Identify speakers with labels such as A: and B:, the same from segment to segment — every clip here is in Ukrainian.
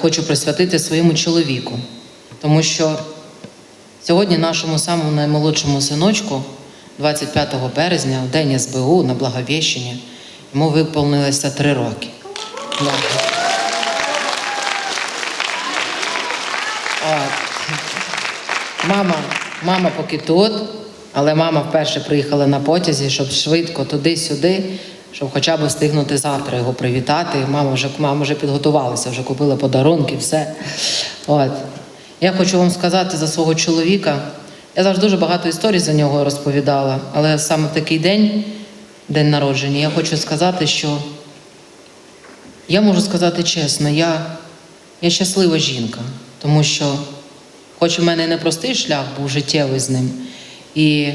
A: хочу присвятити своєму чоловіку, тому що сьогодні нашому самому наймолодшому синочку, 25 березня, в день СБУ на Благовіщенні, йому виповнилося три роки. Мама, мама поки тут, але мама вперше приїхала на потязі, щоб швидко туди-сюди, щоб хоча б встигнути завтра його привітати. Мама вже, мама вже підготувалася, вже купила подарунки, все. От. Я хочу вам сказати за свого чоловіка. Я завжди дуже багато історій за нього розповідала, але саме такий день, день народження, я хочу сказати, що я можу сказати чесно, я, я щаслива жінка, тому що, хоч у мене непростий шлях був життєвий з ним, і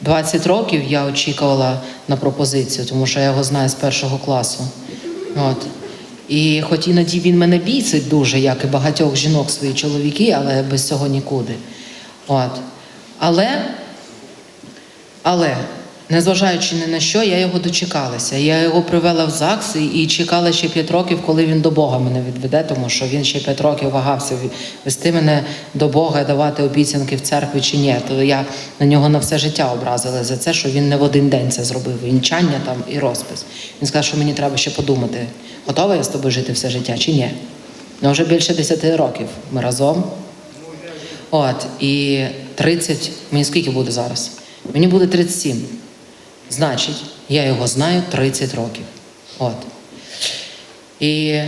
A: 20 років я очікувала на пропозицію, тому що я його знаю з першого класу. От. І хоч іноді він мене бісить дуже, як і багатьох жінок свої чоловіки, але без цього нікуди. От. Але але, незважаючи ні на що, я його дочекалася. Я його привела в ЗАГС і- чекала ще п'ять років, коли він до Бога мене відведе, тому що він ще п'ять років вагався вести мене до Бога давати обіцянки в церкві чи ні. То я на нього на все життя образила за це, що він не в один день це зробив. Вінчання там і розпис. Він сказав, що мені треба ще подумати, готова я з тобою жити все життя чи ні. Ну, вже більше 10 років ми разом. От, і 30, мені скільки буде зараз? Мені буде 37. Значить, я його знаю 30 років. От. І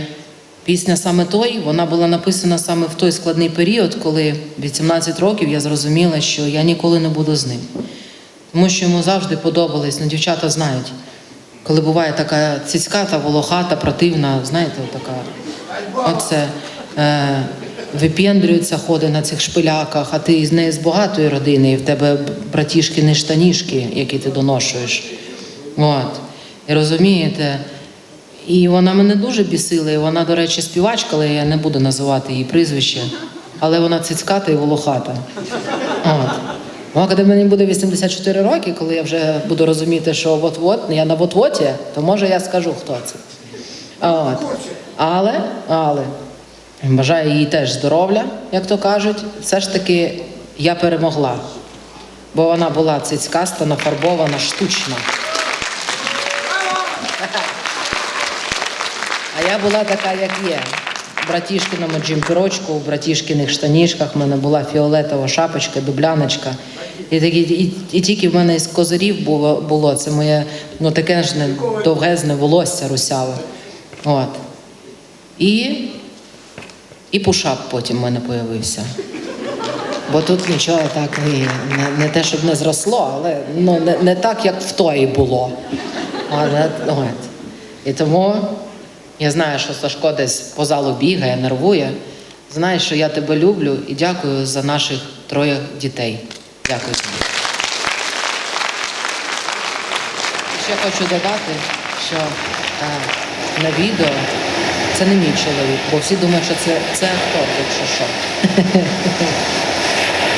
A: пісня саме той, вона була написана саме в той складний період, коли 18 років я зрозуміла, що я ніколи не буду з ним. Тому що йому завжди подобались, ну дівчата знають, коли буває така цицьката, волохата, противна, знаєте, така. Оце е, випендрюється, ходить на цих шпиляках, а ти з неї з багатої родини, і в тебе братішки не штанішки, які ти доношуєш. От. І розумієте, і вона мене дуже бісила, і вона, до речі, співачка, але я не буду називати її прізвище, але вона цицьката і волохата. От. Ну, а коли мені буде 84 роки, коли я вже буду розуміти, що от-от, я на от-оті, то може я скажу, хто це. От. Але, але бажаю їй теж здоров'я, як то кажуть. Все ж таки я перемогла. Бо вона була цицькаста, нафарбована, штучно. А я була така, як є. В братішкиному джимпірочку, в братішкиних штанішках, в мене була фіолетова шапочка, дубляночка. І, такі, і, і тільки в мене із козирів було, було це моє ну, таке ж не довгезне волосся русяве. От. І, і пушап потім в мене появився. Бо тут нічого так і не, не те, щоб не зросло, але ну, не, не так, як в тої було. Але, от. І тому я знаю, що Сашко десь по залу бігає, нервує. Знаєш, що я тебе люблю і дякую за наших троє дітей. Дякую тобі. Ще хочу додати, що е, на відео це не мій чоловік, бо всі думають, що це, це актор, якщо що.